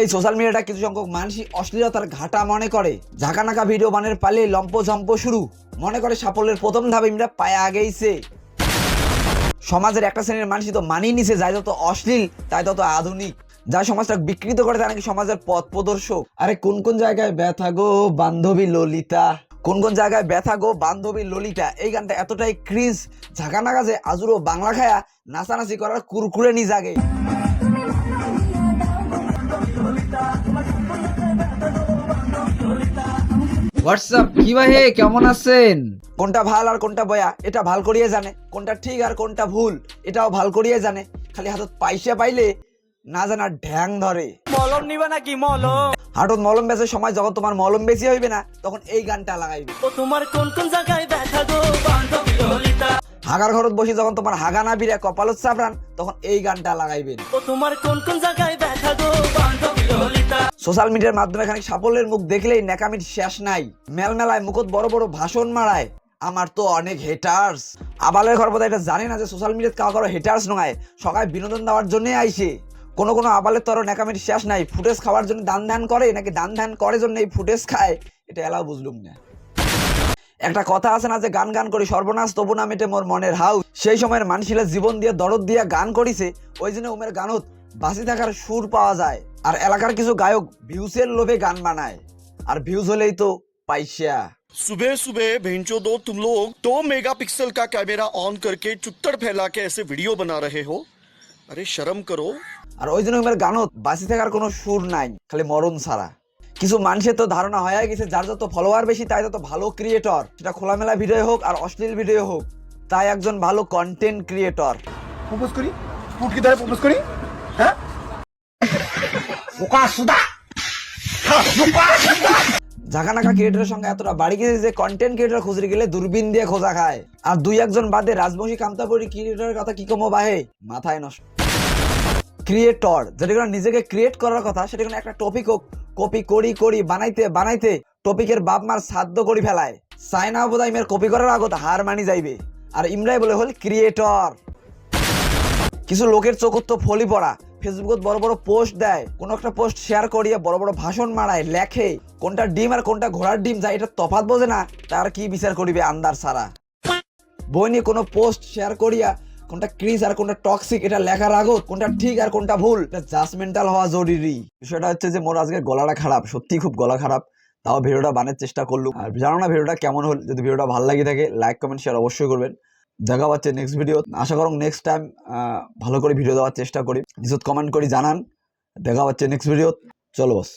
এই সোশ্যাল মিডিয়াটা কিছু সংখ্যক মানুষই অশ্লীলতার ঘাটা মনে করে। ঝাঁকানাকা ভিডিও বানের পালে লম্প ঝম্প শুরু। মনে করে সাফল্যের প্রথম ধাপে ইমরা পায়ে আগেইছে সমাজের একটা শ্রেণির মানুষই তো মানিয়ে নিছে, যাই তত অশ্লীল, তাই তত আধুনিক। যা সমাজটা বিকৃত করে তা নাকি সমাজের পথ প্রদর্শক। আরে কোন কোন জায়গায় ব্যথা গো বান্ধবী ললিতা? কোন কোন জায়গায় ব্যথা গো বান্ধবী ললিতা এই গানটা এতটাই ক্রিজ ঝাঁকানাকা যে আজুরো বাংলা খায়া নাচানাচি করার কুরকুরে নি জাগে। হোয়াটসঅ্যাপ কি ভাই কেমন আছেন? কোনটা ভালো আর কোনটা বয়া এটা ভালো করিয়ে জানে কোনটা ঠিক আর কোনটা ভুল এটাও ভালো করিয়ে জানে খালি হাতত পয়সা পাইলে না জানা ঢ্যাং ধরে। মলম নিবা নাকি মলম? হাটত মলম বেচার সময় যখন তোমার মলম বেশি হইবে না তখন এই গানটা লাগাইবে। ও তোমার কোন কোন জায়গায় ব্যথা গো? বান্ধবী ললিতা। হাগার ঘরত বসে যখন তোমার হাগা না বিরে কপালত চাপড়ান তখন এই গানটা লাগাইবেন ও তোমার কোন কোন জায়গায় ব্যথা গো? বান্ধবী ললিতা। সোশ্যাল মিডিয়ার মাধ্যমে খানিক সাফল্যের মুখ দেখলেই নেকামির শেষ নাই। মেলমেলায় মুখত বড় বড় ভাষণ মারায়। আমার তো অনেক হেটার্স আবালের ঘর বোধহয় এটা জানে না যে সোশ্যাল মিডিয়াত কাউ কারও হেটার্স নয় সকালে বিনোদন দেওয়ার জন্যই আইসে কোনো কোনো আবালের তো আরো নেকামির শেষ নাই ফুটেজ খাওয়ার জন্য দান ধ্যান করে নাকি দান ধ্যান করে জন্য এই ফুটেজ খায় এটা এলাও বুঝলুম না একটা কথা আছে না যে গান গান করি সর্বনাশ তবু না মেটে মোর মনের হাউ সেই সময়ের মানুষিলা জীবন দিয়ে দরদ দিয়ে গান করিছে ওই জন্য উমের গানত বাঁচি থাকার সুর পাওয়া যায় আর এলাকার কিছু গায়ক ভিউসের লোভে গান বানায় আর ভিউজ হলেই তো পাইসা सुबह सुबह भेंचो दो तुम लोग दो मेगापिक्सल का कैमरा ऑन करके चुत्तर फैला के ऐसे वीडियो बना रहे हो अरे शर्म करो আর ওই জন্য উমের গানত বাঁচি থাকার কোনো সুর নাই খালি মরণ ছাড়া। কিছু মানুষের তো ধারণা হয়ে গেছে যার যত ফলোয়ার বেশি তাই তত ভালো ক্রিয়েটর সেটা খোলামেলা ভিডিও হোক আর অশ্লীল ভিডিও হোক তাই একজন ভালো কন্টেন্ট ক্রিয়েটর প্রপোজ করি? দ্বারা প্রপোজ করি? হ্যাঁ? ঝাঁকানাকা ক্রিয়েটরের সঙ্গে এতটা বাড়ি গেছে যে কন্টেন্ট ক্রিয়েটর খুঁজতে গেলে দূরবীন দিয়ে খোঁজা খায়। আর দুই একজন বাদে রাজবংশী কামতাপুরি ক্রিয়েটরের কথা কি কমো বাহে? মাথায় নষ্ট। ক্রিয়েটর যেটা নিজেকে ক্রিয়েট করার কথা, সেটা কোনো একটা টপিক কপি করি করি, বানাইতে বানাইতে টপিকের বাপ মার সাধ্য করি ফেলায়। সাইনা বোধহয় কপি করার আগত হার মানি যাইবে। আর ইমরাই বলে হল ক্রিয়েটর কিছু লোকের চোখত তো ফলি পড়া। ফেসবুকত বড় বড় পোস্ট দেয়। কোন একটা পোস্ট শেয়ার করিয়ে বড় বড় ভাষণ মারায়, লেখে। কোনটা ডিম আর কোনটা ঘোড়ার ডিম যায় এটা তফাৎ বোঝে না, তার কি বিচার করিবে আন্দার সারা? বই নিয়ে কোনো পোস্ট শেয়ার করিয়া কোনটা ক্রিজ আর কোনটা টক্সিক এটা লেখার আগত, কোনটা ঠিক আর কোনটা ভুল, এটা জাজমেন্টাল হওয়া জরুরি। বিষয়টা হচ্ছে যে, মোর আজকে গলাটা খারাপ সত্যি খুব গলা খারাপ। তাও ভিডিওটা বানার চেষ্টা করলুম। আর জানো না ভিডিওটা কেমন হল, যদি ভিডিওটা ভালো লাগে থাকে লাইক কমেন্ট শেয়ার অবশ্যই করবেন। দেখা পাচ্ছে নেক্সট ভিডিও আশা করুন নেক্সট টাইম ভালো করে ভিডিও দেওয়ার চেষ্টা করি। নিশ্চয় কমেন্ট করি জানান। দেখা পাচ্ছে নেক্সট ভিডিও চলো বস